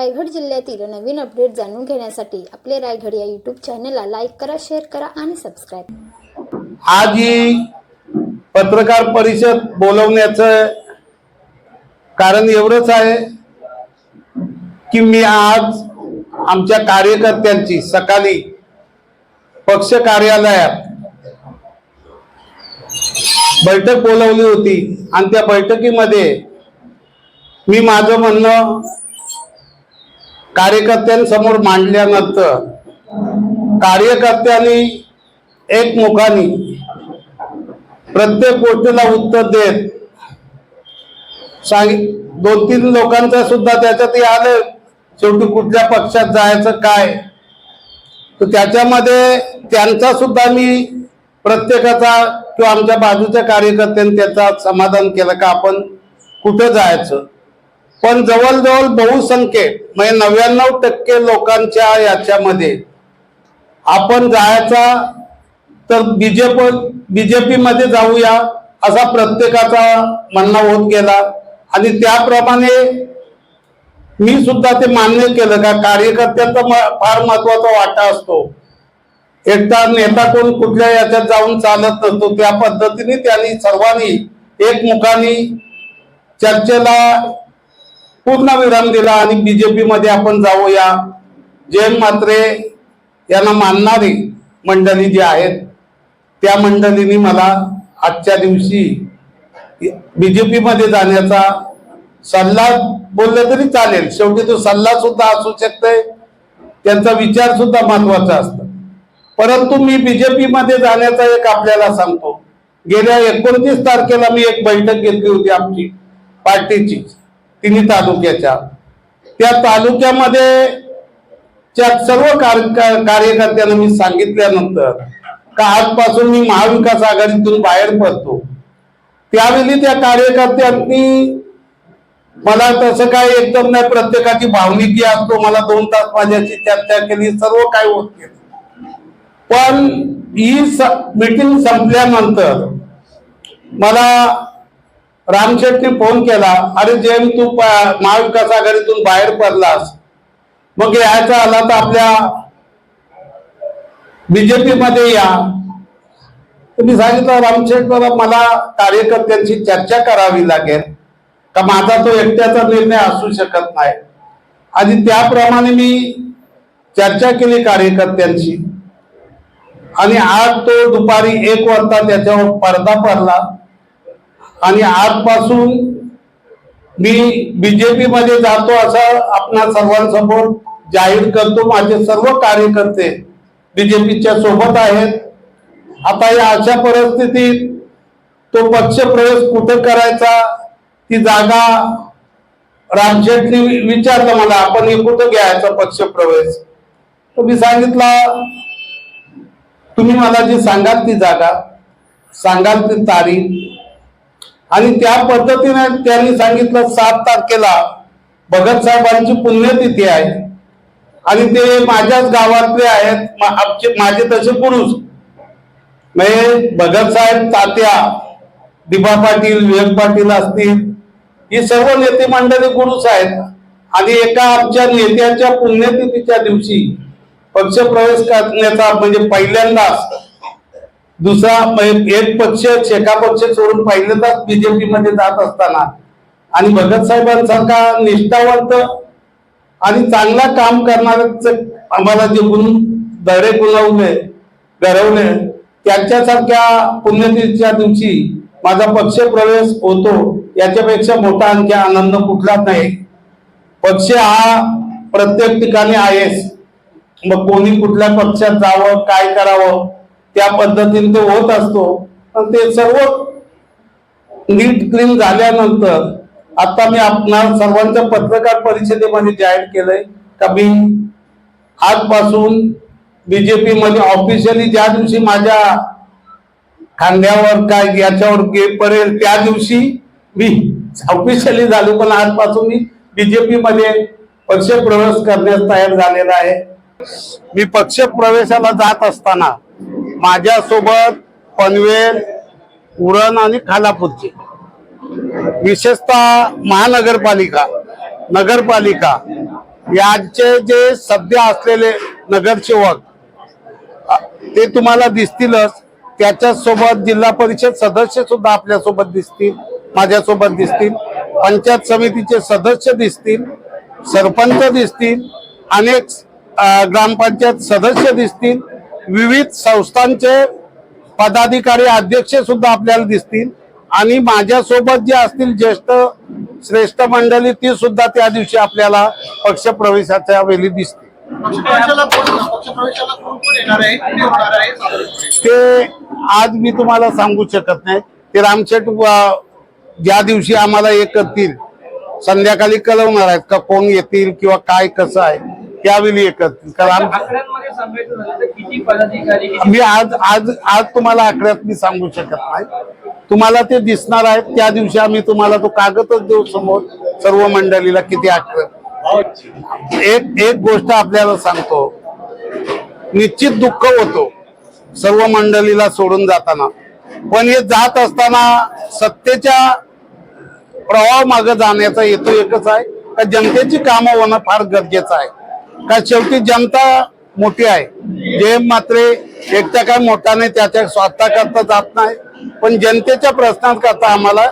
रायगड जिल्ह्यातील नवीन अपडेट जाणून घेण्यासाठी आपले रायगड या यूट्यूब चॅनलला लाईक करा शेअर करा आणि सबस्क्राईब आज ही पत्रकार परिषद बोलवण्याचं कारण एवढंच आहे की मी आज आमच्या कार्यकर्त्यांची सकाळी पक्ष कार्यालयात बैठक बोलवली होती आणि त्या बैठकीमध्ये मी माझं म्हणणं कार्यकर्त्यांसमोर मांडल्यानंतर कार्यकर्त्यांनी एकमुखाने प्रत्येक गोष्टीला उत्तर देत सांग दोन तीन लोकांचा सुद्धा त्याच्यात आलं शेवटी कुठल्या पक्षात जायचं काय? तर त्याच्यामध्ये त्यांचा सुद्धा मी प्रत्येकाचा किंवा आमच्या बाजूच्या कार्यकर्त्यांनी त्याचा समाधान केलं का आपण कुठं जायचं? पण जवळजवळ बहुसंख्ये म्हणजे नव्याण्णव टक्के लोकांच्या याच्यामध्ये. आपण जायचा तर बीजेप बीजेपीमध्ये जाऊया असा प्रत्येकाचा म्हणणं होत गेला. आणि त्याप्रमाणे मी सुद्धा ते मान्य केलं का कार्यकर्त्यांचा म- फार महत्त्वाचा वाटा असतो. एकटा नेता कोण कुठल्या याच्यात जाऊन चालत नसतो त्या पद्धतीने त्यांनी सर्वांनी एकमुखाने चर्चेला पूर्ण विराम दिला आणि बीजेपी मध्ये आपण जाऊया. जयंत मात्रे यांना मानणारी मंडळी जी आहेत त्या मंडळींनी मला आजच्या दिवशी बीजेपी मध्ये जाण्याचा सल्ला बोलले तरी चालेल. शेवटी तो सल्ला सुद्धा असू शकते त्यांचा विचार सुद्धा महत्त्वाचा असतो. परंतु मी बीजेपी मध्ये जाण्याचा एक आपल्याला सांगतो. गेल्या एकोणतीस तारखेला मी एक बैठक घेतली होती आमची पार्टीची तिन्ही तालुक्याच्या. त्या तालुक्यामध्ये त्या सर्व कार- का- कार्यकर्त्यांना मी सांगितल्यानंतर का आजपासून मी महाविकास आघाडीतून बाहेर पडतो. त्यावेळी त्या कार्यकर्त्यांनी मला तसं काय एकदम नाही प्रत्येकाची भावनिकी असतो मला दोन तास माझ्याशी चर्चा केली सर्व काय होत. गेलं पण ही मीटिंग संपल्यानंतर मला रामशेटने फोन केला अरे जेम तू महाविकास आघाडीतून बाहेर पडलास. मग यायचा आला तर आपल्या बीजेपी मध्ये या. मी सांगितलं रामशेठ बाबा मला कार्यकर्त्यांशी चर्चा करावी लागेल. का माझा तो एकट्याचा निर्णय असू शकत नाही. आणि त्याप्रमाणे मी चर्चा केली कार्यकर्त्यांशी. आणि आज तो दुपारी एक वाजता त्याच्यावर पडदा पडला. आणि आजपासून मी बीजेपी मध्ये जातो असं आपणा सर्वांसमोर जाहीर करतो. माझे सर्व कार्यकर्ते बीजेपीच्या सोबत आहेत. आता या अशा परिस्थितीत तो पक्ष प्रवेश कुठे करायचा ती जागा रामशेठनी विचारलं मला आपण हे कुठं घ्यायचा पक्ष प्रवेश? मी सांगितला तुम्ही मला जी सांगाल ती जागा सांगाल ती तारीख आणि त्या पद्धतीने त्यांनी सांगितलं सात तारखेला भगत साहेबांची पुण्यतिथी आहे. आणि ते माझ्याच गावातले आहेत मा- माझे तसे पुरुष. म्हणजे भगत साहेब तात्या दिबा पाटील विवेक पाटील असतील ही सर्व नेते मंडळी पुरुष आहेत. आणि एका आमच्या नेत्याच्या पुण्यतिथीच्या दिवशी पक्ष प्रवेश करण्याचा म्हणजे पहिल्यांदाच दुसरा एक पक्ष शेका पक्ष सोडून पहिल्यांदाच बीजेपीमध्ये जात असताना. आणि भगत साहेबांसारखा निष्ठावंत आणि चांगला काम करणाऱ्याच आम्हाला जे गुण दरे गुलावले घडवले त्यांच्यासारख्या पुण्यतिथीच्या दिवशी माझा पक्ष प्रवेश होतो याच्यापेक्षा मोठा आणखी आनंद कुठलाच नाही. पक्ष हा प्रत्येक ठिकाणी आहेस मग कोणी कुठल्या पक्षात जावं काय करावं? त्या पद्धतीने तो होत असतो. पण ते सर्व नीट क्लीन झाल्यानंतर आता मी आपणा सर्वांच्या पत्रकार परिषदेमध्ये जाहीर केलंय. का मी आजपासून बीजेपी मध्ये ऑफिशियली ज्या दिवशी माझ्या खांद्यावर काय याच्यावर गे पडेल त्या दिवशी मी ऑफिशियली झालो. पण आजपासून मी बीजेपी मध्ये पक्ष प्रवेश करण्यास तयार झालेला आहे. मी पक्ष प्रवेशाला जात असताना माझ्यासोबत पनवेल उरण आणि खालापूरचे. विशेषतः महानगरपालिका नगरपालिका याचे जे सध्या असलेले नगरसेवक ते तुम्हाला दिसतीलच. त्याच्यासोबत जिल्हा परिषद सदस्य सुद्धा आपल्यासोबत दिसतील माझ्यासोबत दिसतील. पंचायत समितीचे सदस्य दिसतील सरपंच दिसतील अनेक ग्रामपंचायत सदस्य दिसतील. विविध संस्थांचे पदाधिकारी अध्यक्ष सुद्धा आपल्याला दिसतील. आणि माझ्यासोबत जे असतील ज्येष्ठ श्रेष्ठ मंडळी ती सुद्धा त्या दिवशी आपल्याला पक्ष प्रवेशाच्या वेळी साधारणपणे? ते आज मी तुम्हाला सांगू शकत नाही. ते रामशेठ अ, ज्या दिवशी आम्हाला हे करतील संध्याकाळी कळवणार आहेत का कोण येतील किंवा काय कसं आहे. त्यावेळी करतील कारण मी आज आज आज तुम्हाला आकड्यात मी सांगू शकत नाही. तुम्हाला ते दिसणार आहे त्या दिवशी आम्ही तुम्हाला तो कागदच देऊ समोर सर्व मंडळीला किती आकडे एक एक गोष्ट आपल्याला सांगतो. निश्चित दुःख होतो सर्व मंडळीला सोडून जाताना. पण हे जात असताना सत्तेच्या प्रवाह मागे जाण्याचा हेतू एकच आहे. का जनतेची कामं होणं फार गरजेचं आहे. का शेवटी जनता मोठी आहे. जे मात्र एकटा काय मोठा नाही त्याच्या स्वतः करता जात नाही. पण जनतेच्या प्रश्नांकरता आम्हाला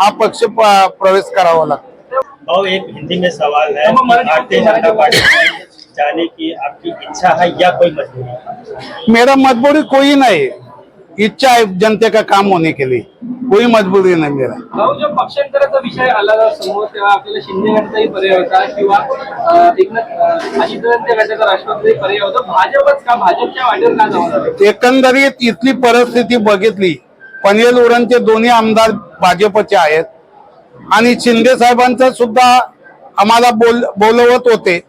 हा पक्ष प्रवेश करावा लागतो. और एक हिंदी में सवाल है भारतीय जनता पार्टी जाने की आपकी इच्छा है या कोई मजबूरी? मेरा मजबूरी कोई नहीं। इच्छा है जनते का काम होने के लिए। कोई मजबूरी नहीं मेरा। भाऊ जो पक्षांतराचा विषय आला समोर तेव्हा आपल्याला शिंदे गटाचाही पर्याय होता किंवा अं, एकनाथ अजितदादांच्या गटाचा राष्ट्रवादीचाही पर्याय होता. भाजपच का भाजपच्या वाटेवर का जावं लागलं? एकंदरीत इथली परिस्थिती बघितली. पनवेल उरणचे दोन्ही आमदार भाजपचे आहेत. आणि शिंदे साहेबांचा सुद्धा आम्हाला बोल बोलवत होते.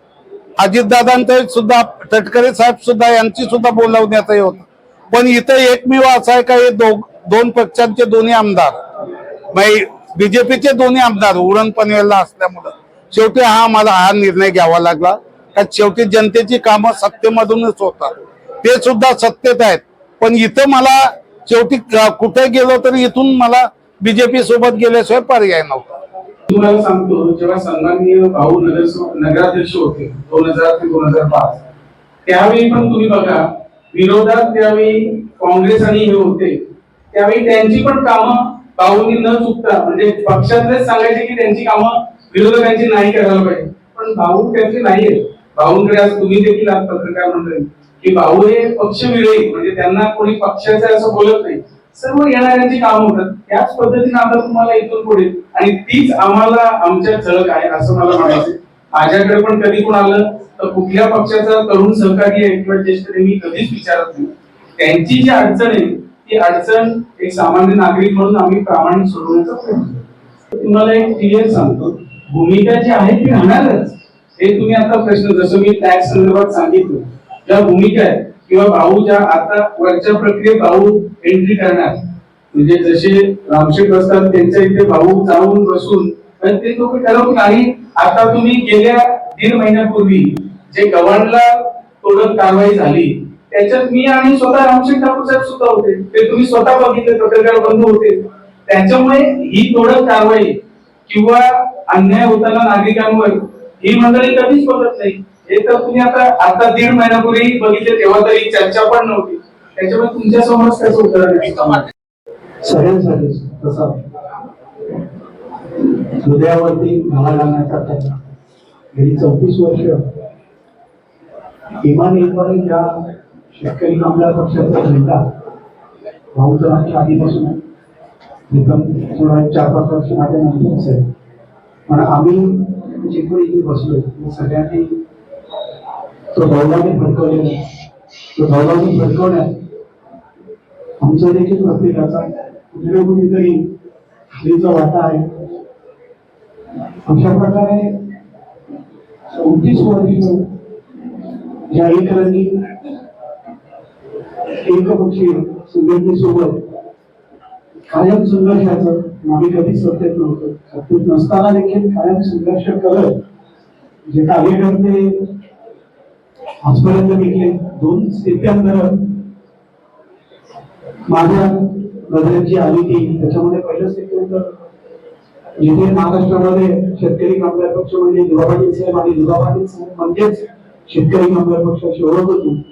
अजितदादांचं सुद्धा तटकरे साहेब सुद्धा यांची सुद्धा बोलवण्यात होत. पण इथं एकमेव असं आहे का हे दो, दोन पक्षांचे दोन्ही आमदार. म्हणजे बीजेपीचे दोन्ही आमदार उरण पनवेलला असल्यामुळं. शेवटी हा मला हा निर्णय घ्यावा लागला. कारण शेवटी जनतेची कामं सत्तेमधूनच होतात. ते सुद्धा सत्तेत आहेत. पण इथं मला शेवटी कुठे गेलो तरी इथून मला बीजेपी सोबत गेल्याशिवाय पर्याय नव्हता. तुम्हाला सांगतो जेव्हा सन्माननीय भाऊ नगर नगराध्यक्ष होते दोन हजार ते दोन हजार पाच त्यावेळी पण तुम्ही बघा विरोधात त्यावेळी काँग्रेस आणि हे होते. त्यावेळी त्यांची पण कामं भाऊंनी न चुकता म्हणजे पक्षातलेच सांगायचे की त्यांची कामं विरोधकांची नाही करायला पाहिजे. पण भाऊ त्यांची नाही आहेत भाऊंकडे आज तुम्ही देखील आज पत्रकार मंडळी की भाऊ हे पक्षविरहित म्हणजे त्यांना कोणी पक्षाचं असं बोलत नाही. सर्व येणाऱ्यांची कामं होतात. त्याच पद्धतीने आता तुम्हाला इथून पुढे आणि तीच आम्हाला आमच्या झळक आहे असं मला म्हणायचं माझ्याकडे पण कधी कोण आलं तर कुठल्या पक्षाचा तरुण सहकारी आहे किंवा ज्येष्ठ मी कधीच विचारत नाही. त्यांची जी अडचण आहे ती अडचण एक सामान्य नागरिक म्हणून आम्ही प्रामाणिक सोडवण्याचा प्रयत्न तुम्हाला एक क्लिअर सांगतो. भूमिका जी आहे ती राहणारच हे तुम्ही आता प्रश्न जसं मी टॅक्स संदर्भात सांगितलं ज्या भूमिका आहेत किंवा भाऊ ज्या आता वरच्या प्रक्रियेत भाऊ एंट्री करणार म्हणजे जसे रामशेठ असतात त्यांच्या इथे भाऊ जाऊन बसून तर ते लोक ठरवून नाही. आता तुम्ही गेल्या दीड महिन्यापूर्वी जे गव्हाणला तोडक कारवाई झाली त्याच्यात मी आणि स्वतः रामशेठ ठाकूर साहेब सुद्धा होते. ते तुम्ही स्वतः बघितले पत्रकार बंद होते. त्याच्यामुळे ही तोडक कारवाई किंवा अन्याय होताना नागरिकांवर ही मंडळी कधीच बघत नाही. हे तर तुम्ही आता आता दीड महिन्यापूर्वी बघितले तेव्हा तरी चर्चा पण नव्हती. त्याच्यामुळे तुमच्यासमोर त्याचं उत्तर तसा. हृदयावरती मला लागण्याचा त्याचा गेली चौतीस वर्ष. इमान इमाने ज्या शेतकरी कामगार पक्षाचा झेंडा भाऊचा आधीपासून आहे. एकदम चार पाच वर्ष माझ्या नंतरच आहे. पण आम्ही जे इथे बसलोय सगळ्यांनी तो भावनाने भडकवलेला तो भावनाने भडकवण्यात आमचा देखील प्रत्येकाचा कुठे ना कुठेतरी स्त्रीचा वाटा आहे. अशा प्रकारे चौतीस वर्ष ज्या एक एकरांनी एकपक्षी संघटनेसोबत कायम संघर्षाचं आम्ही कधीच सत्तेत नव्हतं. सत्तेत नसताना देखील कायम संघर्ष करत जे कार्यकर्ते आजपर्यंत निघले दोन स्थित्यांतर माझ्या नजरेत जी आली ती. त्याच्यामध्ये पहिलं स्थित्यंतर जिथे महाराष्ट्रामध्ये शेतकरी कामगार पक्ष म्हणजे दुधा साहेब आणि दुधा साहेब म्हणजेच शेतकरी कामगार पक्षाची ओळख होती.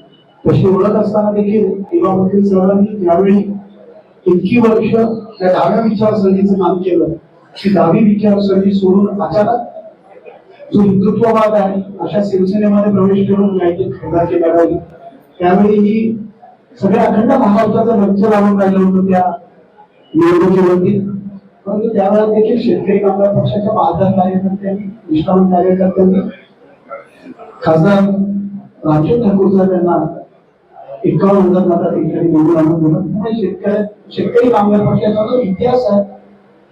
तशी ओळख असताना देखील इमामुद्दीन सरांनी त्यावेळी इतकी वर्ष त्या डाव्या विचारसरणीचं काम केलं. की डावी विचारसरणी सोडून अचानक जो हिंदुत्ववाद आहे अशा शिवसेनेमध्ये प्रवेश करून यायचे खासदारची लढवली त्यावेळी ही सगळ्या अखंड महाराष्ट्राचं लक्ष लावून राहिलं होतं त्या निवडणुकीवरती. परंतु त्यावेळेला देखील शेतकरी कामगार पक्षाच्या बहादर कार्यकर्त्यांनी निष्ठावून कार्यकर्त्यांनी खासदार रामचंद्र ठाकूर साहेब यांना एकावन्न हज़ार मतात ठिकाणी निवडून आणून दिलं त्यामुळे शेतकरी शेतकरी कामगार पक्षाचा जो इतिहास आहे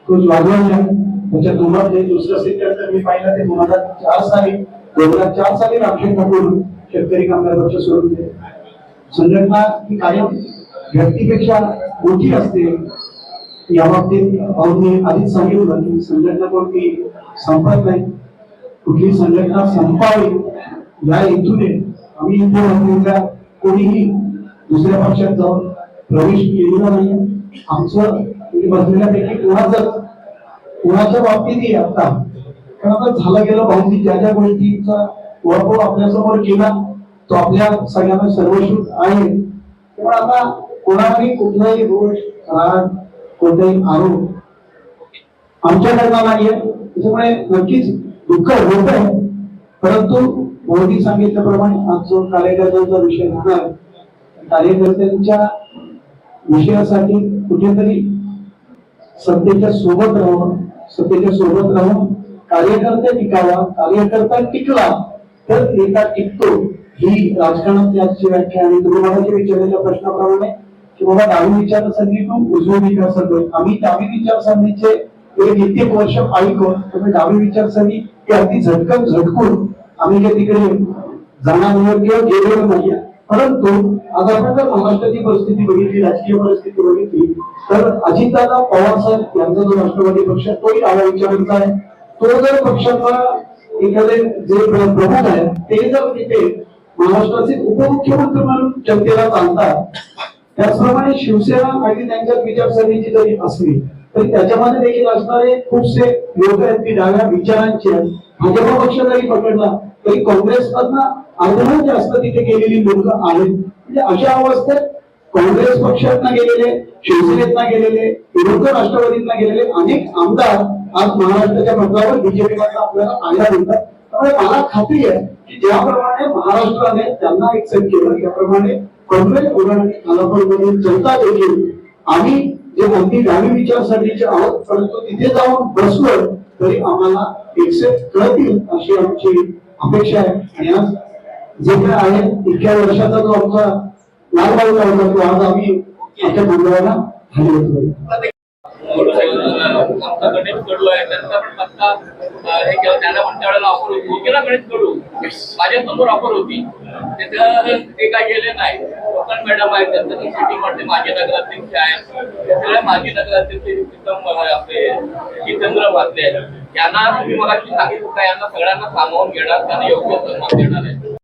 तो ज्वालवान आहे. त्याच्या दोघात जे दुसरं सेक्टर मी पाहिलं, ते दोन हज़ार चार साली, दोन हज़ार चार साली रामचंद्र ठाकूर शेतकरी कामगार पक्ष सोडून दिले संघटना ही कायम व्यक्तीपेक्षा मोठी असते. या बाबतीत आधीच सांगितलं की संघटना कोणती संपत नाही. कुठली संघटना संपावी, या हेतूने आम्ही इथे कोणीही दुसऱ्या पक्षात जाऊन प्रवेश केलेला नाही. आमचं म्हणजे बसलेल्यापैकी कोणाचं कोणाच्या बाबतीतही आता कारण आता झालं गेलं भाऊंनी ज्या ज्या गोष्टीचा वापर आपल्यासमोर केला तो आपल्या सगळ्यांना सर्वश्रुत आहे. त्यामुळे आता कोणालाही कुठलाही दोष राग कोणताही आरोप आमच्याकडनं नाहीये. त्याच्यामुळे नक्कीच दुःख होत आहे परंतु मोदी सांगितल्याप्रमाणे आज जो कार्यकर्त्यांचा विषय राहणार कार्यकर्त्यांच्या विषयासाठी कुठेतरी सत्तेच्या सोबत राहून सत्तेच्या सोबत राहून कार्यकर्ते टिकावा कार्यकर्ता टिकला तर एका टिकतो ही राजकारणाची आजची व्याख्या आणि तुम्ही मला विचारलेल्या प्रश्नाप्रमाणे की बाबा डावी विचारसरणीतून उजवी विचारसरणी आम्ही डावी विचारसरणीचे एक कित्येक वर्ष ऐकून तुम्ही डावी विचारसरणी ही अगदी झटकन झटकून आम्ही जे तिकडे जाणार किंवा गेलेलो नाहीये परंतु आज आपण जर महाराष्ट्राची परिस्थिती बघितली राजकीय परिस्थिती बघितली तर अजितदादा पवार साहेब यांचा जो राष्ट्रवादी पक्ष तोही डाव्या विचारांचा आहे. तो जर पक्षाचा एखादे जे प्रमुख आहे ते जर तिथे महाराष्ट्राचे उपमुख्यमंत्री म्हणून जनतेला चालतात त्याचप्रमाणे शिवसेना आणि त्यांच्या विचारसरणीची जरी असली तरी त्याच्यामध्ये देखील असणारे खूपसे लोक आहेत की डाव्या विचारांचे आहेत. भाजप पक्ष जरी पकडला तरी काँग्रेसमधनं अर्धवट जास्त तिथे गेलेली लोक आहेत. म्हणजे अशा अवस्थेत काँग्रेस पक्षातनं गेलेले शिवसेनेतना गेलेले विरुद्ध राष्ट्रवादीतनं गेलेले अनेक आमदार आज महाराष्ट्राच्या मतदारावर बीजेपी आपल्याला पाहायला मिळतात. त्यामुळे मला खात्री आहे की ज्याप्रमाणे महाराष्ट्राने त्यांना एक्सेप्ट केलं त्याप्रमाणे काँग्रेस आणि खालापूरमधील जनता देखील आम्ही जे अगदी डावी विचारसरणीचे आहोत परंतु तिथे जाऊन बसलो तरी आम्हाला एक्सेप्ट करतील अशी आमची अपेक्षा आहे. आणि आज जे काय आहे इतक्या वर्षाचा जो आमचा लालबागचा होता तो आज आम्ही आमच्या मंडळाला हलवतो त्यांना माझ्यासमोर ऑफर होती त्याचं ते काय गेले नाही कोकण मॅडम आहेत त्यांचं सिटी मध्ये माजी नगराध्यक्ष आहेत ते माजी नगराध्यक्ष प्रीतम आपले जितेंद्र यांना तुम्ही मला सांगितलं का यांना सगळ्यांना सामावून घेणार त्यांना योग्य सन्मान देणार आहे